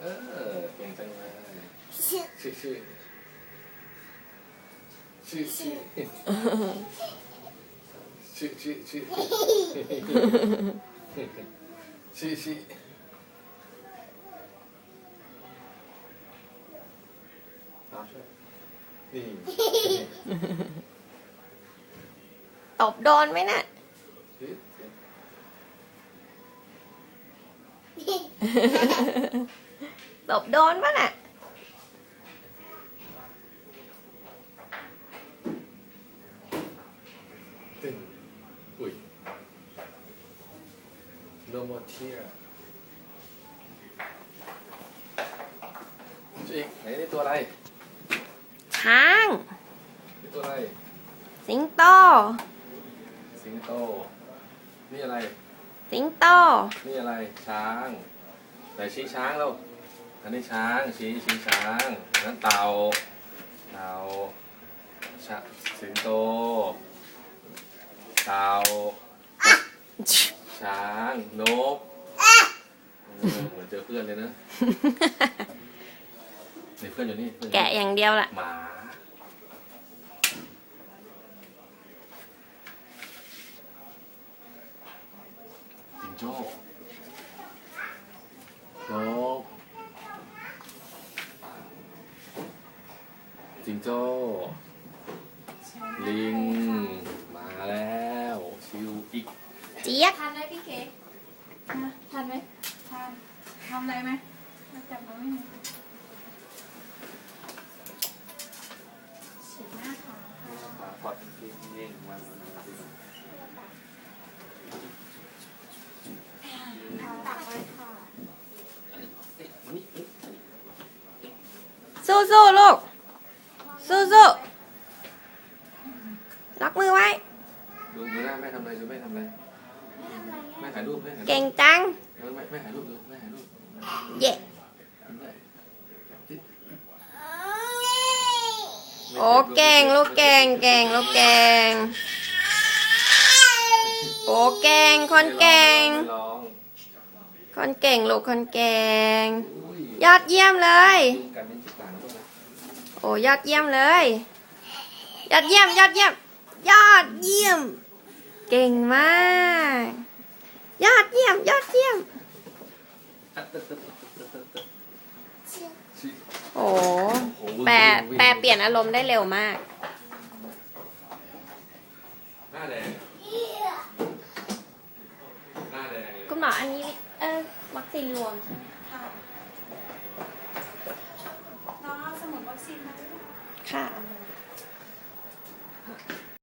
เออเก่งจังเลยชื่อชื่อชื่อชื่อชื่อชื่อชื่อชื่อชื่อนี่ตบโดนไหมน่ะ ตบโดนปะน่ะตึงอุ้ย no more tear ช่วยอีกไหนนี่ตัวอะไรช้าง นี่ตัวอะไร สิงโต สิงโต นี่อะไร สิงโต นี่อะไรช้างไหนชี้ช้างแล้วอันนี้ช้างชี้ชี้ช้างอันนั้นเต่าเต่าชะสิงโต เต่า ช้างนกเออเหมือนเจอเพื่อนเลยนะนี่เพื่อนอยู่นี่เพื่อนอยู่แกะอย่างเดียวล่ะ หมา จิงโจ้นกจิงโจ้ ลิง มาแล้ว ชิวอีก เจี๊ยบทานไหมพี่เค้กฮะทานไหมทานทำอะไรไหมมาจับน้องให้หน่อยฉีดหน้าค่ะพอดจริงเองมันตักไว้ค่ะ สู้สู้ๆลูกสู้สู้ๆล็อกมือไว้ ดูดูหน้าแม่ทำอะไรดูแม่ทำอะไร แม่ถ่ายรูปแม่ถ่ายรูปเก่งจัง เออแม่แม่ถ่ายรูปดูแม่ถ่ายรูปเย่แม่โอ้เก่งลูกเก่งเก่งลูกเก่ง โอ้เก่งคนเก่ง ไม่ร้องคนเก่งลูกคนเก่ง อุ้ยยอดเยี่ยมเลยดูกั โอ้ยอดเยี่ยมเลย ยอดเยี่ยม ยอดเยี่ยม ยอดเยี่ยม เก่งมาก ยอดเยี่ยม ยอดเยี่ยมชิโอ้โอ้โหแปลวิ่งแปลเปลี่ยนอารมณ์ได้เร็วมาก หน้าแดงหน้าแดงเลย คุณหมออันนี้เออวัคซีนรวมใช่ไหม ค่ะน้องเอาสมุดวัคซีนมาด้วย ค่ะ